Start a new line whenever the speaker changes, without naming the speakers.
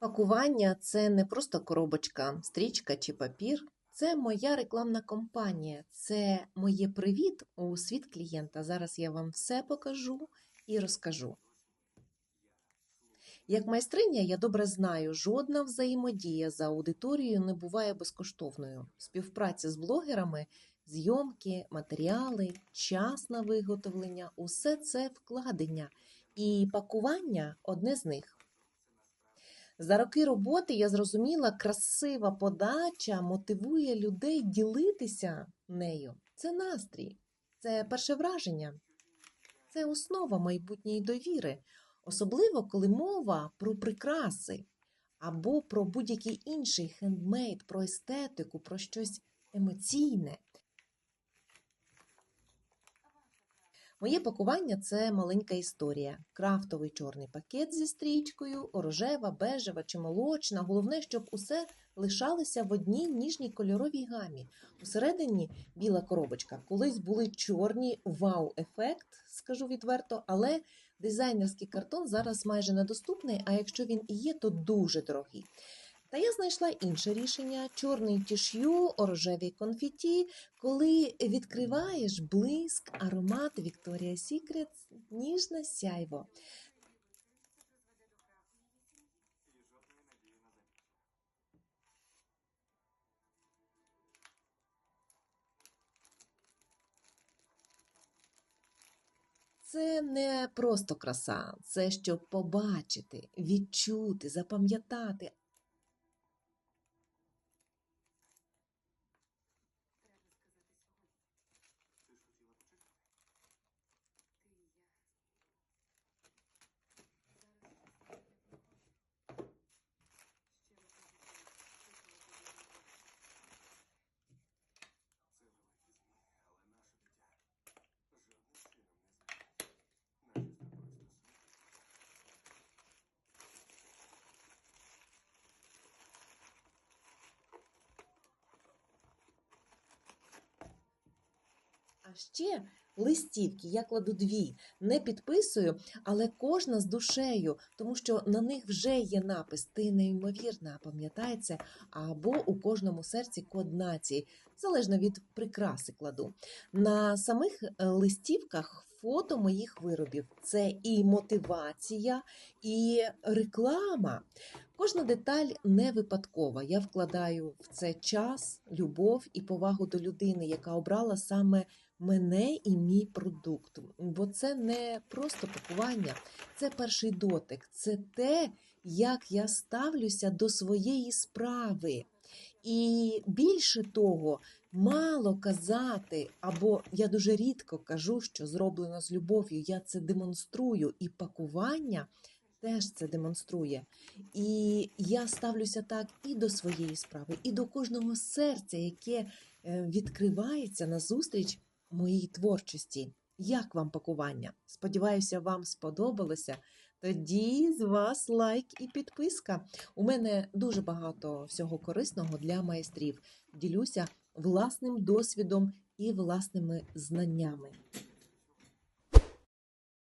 Пакування це не просто коробочка, стрічка чи папір. Це моя рекламна кампанія, це моє привіт у світ клієнта. Зараз я вам все покажу і розкажу. Як майстриня, я добре знаю, жодна взаємодія з аудиторією не буває безкоштовною. Співпраця з блогерами, зйомки, матеріали, час на виготовлення усе це вкладення, і пакування одне з них. За роки роботи я зрозуміла, красива подача мотивує людей ділитися нею. Це настрій, це перше враження, це основа майбутньої довіри, особливо коли мова про прикраси або про будь-який інший хендмейд, про естетику, про щось емоційне. Моє пакування це маленька історія. Крафтовий чорний пакет зі стрічкою, рожева, бежева чи молочна. Головне, щоб усе лишалося в одній ніжній кольоровій гамі. Усередині біла коробочка. Колись були чорні вау-ефект, скажу відверто, але дизайнерський картон зараз майже недоступний, а якщо він і є, то дуже дорогий. Та я знайшла інше рішення: чорний тіш'ю, рожеві конфеті. Коли відкриваєш блиск, аромат Victoria's Secret, ніжне сяйво. Це не просто краса, це щоб побачити, відчути, запам'ятати, ще листівки я кладу дві, не підписую, але кожна з душею, тому що на них вже є напис Ти неймовірна, пам'ятається, або у кожному серці код нації, залежно від прикраси кладу. На самих е, листівках фото моїх виробів. Це і мотивація, і реклама. Кожна деталь не випадкова. Я вкладаю в це час, любов і повагу до людини, яка обрала саме мене і мій продукт. Бо це не просто пакування, це перший дотик, це те, як я ставлюся до своєї справи. І більше того, мало казати, або я дуже рідко кажу, що зроблено з любов'ю, я це демонструю, і пакування теж це демонструє. І я ставлюся так і до своєї справи, і до кожного серця, яке е, відкривається назустріч моїй творчості. Як вам пакування? Сподіваюся, вам сподобалося. Тоді з вас лайк і підписка. У мене дуже багато всього корисного для майстрів. Ділюся власним досвідом і власними знаннями.